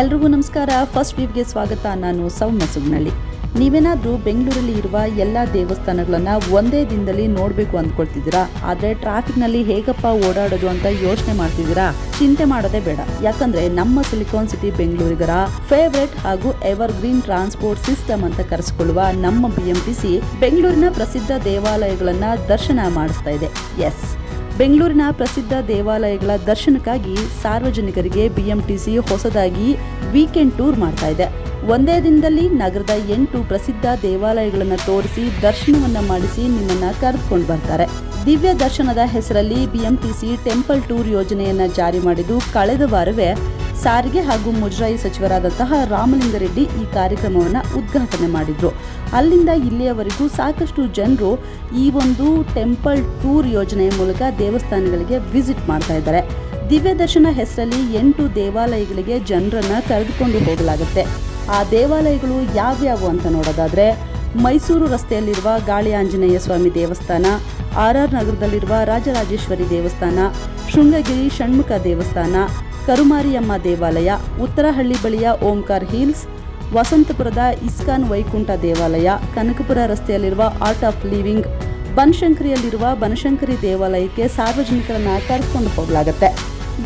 ಎಲ್ರಿಗೂ ನಮಸ್ಕಾರ. ಫಸ್ಟ್ ವೀವ್ಗೆ ಸ್ವಾಗತ. ನಾನು ಸೌಮ್ಯ ಸುಗ್ನಳ್ಳಿ. ನೀವೇನಾದರೂ ಬೆಂಗಳೂರಲ್ಲಿ ಇರುವ ಎಲ್ಲ ದೇವಸ್ಥಾನಗಳನ್ನು ಒಂದೇ ದಿನದಲ್ಲಿ ನೋಡಬೇಕು ಅಂದ್ಕೊಳ್ತಿದ್ದೀರಾ? ಆದರೆ ಟ್ರಾಫಿಕ್ನಲ್ಲಿ ಹೇಗಪ್ಪ ಓಡಾಡೋದು ಅಂತ ಯೋಚನೆ ಮಾಡ್ತಿದ್ದೀರಾ? ಚಿಂತೆ ಮಾಡೋದೇ ಬೇಡ. ಯಾಕಂದ್ರೆ ನಮ್ಮ ಸಿಲಿಕಾನ್ ಸಿಟಿ ಬೆಂಗಳೂರಿಗರ ಫೇವ್ರೆಟ್ ಹಾಗೂ ಎವರ್ ಗ್ರೀನ್ ಟ್ರಾನ್ಸ್ಪೋರ್ಟ್ ಸಿಸ್ಟಮ್ ಅಂತ ಕರೆಸಿಕೊಳ್ಳುವ ನಮ್ಮ ಬಿ ಎಂ ಟಿ ಸಿ ಬೆಂಗಳೂರಿನ ಪ್ರಸಿದ್ಧ ದೇವಾಲಯಗಳನ್ನ ದರ್ಶನ ಮಾಡಿಸ್ತಾ ಇದೆ. ಎಸ್ ಬೆಂಗಳೂರಿನ ಪ್ರಸಿದ್ಧ ದೇವಾಲಯಗಳ ದರ್ಶನಕ್ಕಾಗಿ ಸಾರ್ವಜನಿಕರಿಗೆ ಬಿಎಂಟಿಸಿ ಹೊಸದಾಗಿ ವೀಕೆಂಡ್ ಟೂರ್ ಮಾಡ್ತಾ ಇದೆ. ಒಂದೇ ದಿನದಲ್ಲಿ ನಗರದ ಎಂಟು ಪ್ರಸಿದ್ಧ ದೇವಾಲಯಗಳನ್ನು ತೋರಿಸಿ ದರ್ಶನವನ್ನ ಮಾಡಿಸಿ ನಿಮ್ಮನ್ನ ಕರೆದುಕೊಂಡು ಬರ್ತಾರೆ. ದಿವ್ಯ ದರ್ಶನದ ಹೆಸರಲ್ಲಿ ಬಿಎಂಟಿಸಿ ಟೆಂಪಲ್ ಟೂರ್ ಯೋಜನೆಯನ್ನ ಜಾರಿ ಮಾಡಿದ್ದು ಕಳೆದ ವಾರವೇ ಸಾರಿಗೆ ಹಾಗೂ ಮುಜರಾಯಿ ಸಚಿವರಾದಂತಹ ರಾಮಲಿಂಗರೆಡ್ಡಿ ಈ ಕಾರ್ಯಕ್ರಮವನ್ನು ಉದ್ಘಾಟನೆ ಮಾಡಿದರು. ಅಲ್ಲಿಂದ ಇಲ್ಲಿಯವರೆಗೂ ಸಾಕಷ್ಟು ಜನರು ಈ ಒಂದು ಟೆಂಪಲ್ ಟೂರ್ ಯೋಜನೆಯ ಮೂಲಕ ದೇವಸ್ಥಾನಗಳಿಗೆ ವಿಸಿಟ್ ಮಾಡ್ತಾ ಇದ್ದಾರೆ. ದಿವ್ಯ ದರ್ಶನ ಹೆಸರಲ್ಲಿ ಎಂಟು ದೇವಾಲಯಗಳಿಗೆ ಜನರನ್ನು ಕರೆದುಕೊಂಡು ಹೋಗಲಾಗುತ್ತೆ. ಆ ದೇವಾಲಯಗಳು ಯಾವ್ಯಾವು ಅಂತ ನೋಡೋದಾದರೆ, ಮೈಸೂರು ರಸ್ತೆಯಲ್ಲಿರುವ ಗಾಳಿ ಆಂಜನೇಯ ಸ್ವಾಮಿ ದೇವಸ್ಥಾನ, ಆರ್ ಆರ್ ನಗರದಲ್ಲಿರುವ ರಾಜರಾಜೇಶ್ವರಿ ದೇವಸ್ಥಾನ, ಶೃಂಗಗಿರಿ ಷಣ್ಮುಖ ದೇವಸ್ಥಾನ ಕರುಮಾರಿಯಮ್ಮ ದೇವಾಲಯ, ಉತ್ತರಹಳ್ಳಿ ಬಳಿಯ ಓಂಕಾರ್ ಹಿಲ್ಸ್, ವಸಂತಪುರದ ಇಸ್ಕಾನ್ ವೈಕುಂಠ ದೇವಾಲಯ, ಕನಕಪುರ ರಸ್ತೆಯಲ್ಲಿರುವ ಆರ್ಟ್ ಆಫ್ ಲಿವಿಂಗ್, ಬನಶಂಕರಿಯಲ್ಲಿರುವ ಬನಶಂಕರಿ ದೇವಾಲಯಕ್ಕೆ ಸಾರ್ವಜನಿಕರನ್ನ ಕರೆದುಕೊಂಡು ಹೋಗಲಾಗುತ್ತೆ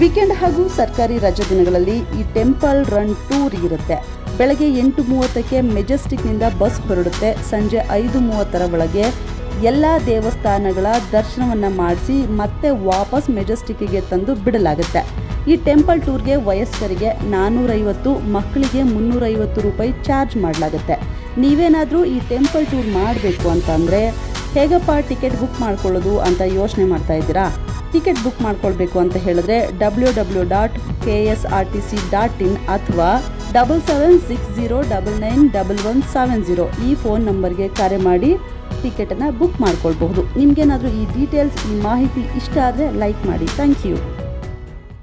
ವೀಕೆಂಡ್ ಹಾಗೂ ಸರ್ಕಾರಿ ರಜೆ ದಿನಗಳಲ್ಲಿ ಈ ಟೆಂಪಲ್ ರನ್ ಟೂರ್ ಇರುತ್ತೆ. ಬೆಳಗ್ಗೆ ಎಂಟು ಮೂವತ್ತಕ್ಕೆ ಮೆಜೆಸ್ಟಿಕ್ನಿಂದ ಬಸ್ ಹೊರಡುತ್ತೆ. ಸಂಜೆ ಐದು ಮೂವತ್ತರ ಒಳಗೆ ಎಲ್ಲ ದೇವಸ್ಥಾನಗಳ ದರ್ಶನವನ್ನು ಮಾಡಿಸಿ ಮತ್ತೆ ವಾಪಸ್ ಮೆಜೆಸ್ಟಿಕ್ಗೆ ತಂದು ಬಿಡಲಾಗುತ್ತೆ. ಈ ಟೆಂಪಲ್ ಟೂರ್ಗೆ ವಯಸ್ಕರಿಗೆ ನಾನ್ನೂರೈವತ್ತು ಮಕ್ಕಳಿಗೆ ಮುನ್ನೂರೈವತ್ತು ರೂಪಾಯಿ ಚಾರ್ಜ್ ಮಾಡಲಾಗುತ್ತೆ. ನೀವೇನಾದರೂ ಈ ಟೆಂಪಲ್ ಟೂರ್ ಮಾಡಬೇಕು ಅಂತಂದರೆ ಹೇಗಪ್ಪ ಟಿಕೆಟ್ ಬುಕ್ ಮಾಡ್ಕೊಳ್ಳೋದು ಅಂತ ಯೋಚನೆ ಮಾಡ್ತಾ ಇದ್ದೀರಾ? ಟಿಕೆಟ್ ಬುಕ್ ಮಾಡ್ಕೊಳ್ಬೇಕು ಅಂತ ಹೇಳಿದ್ರೆ W W dot K S R T C dot in ಅಥವಾ double seven six zero double nine double one seven zero ಈ ಫೋನ್ ನಂಬರ್ಗೆ ಕರೆ ಮಾಡಿ ಟಿಕೆಟನ್ನು ಬುಕ್ ಮಾಡ್ಕೊಳ್ಬಹುದು. ನಿಮಗೇನಾದರೂ ಈ ಡೀಟೇಲ್ಸ್, ಈ ಮಾಹಿತಿ ಇಷ್ಟ ಆದರೆ ಲೈಕ್ ಮಾಡಿ. Thank you.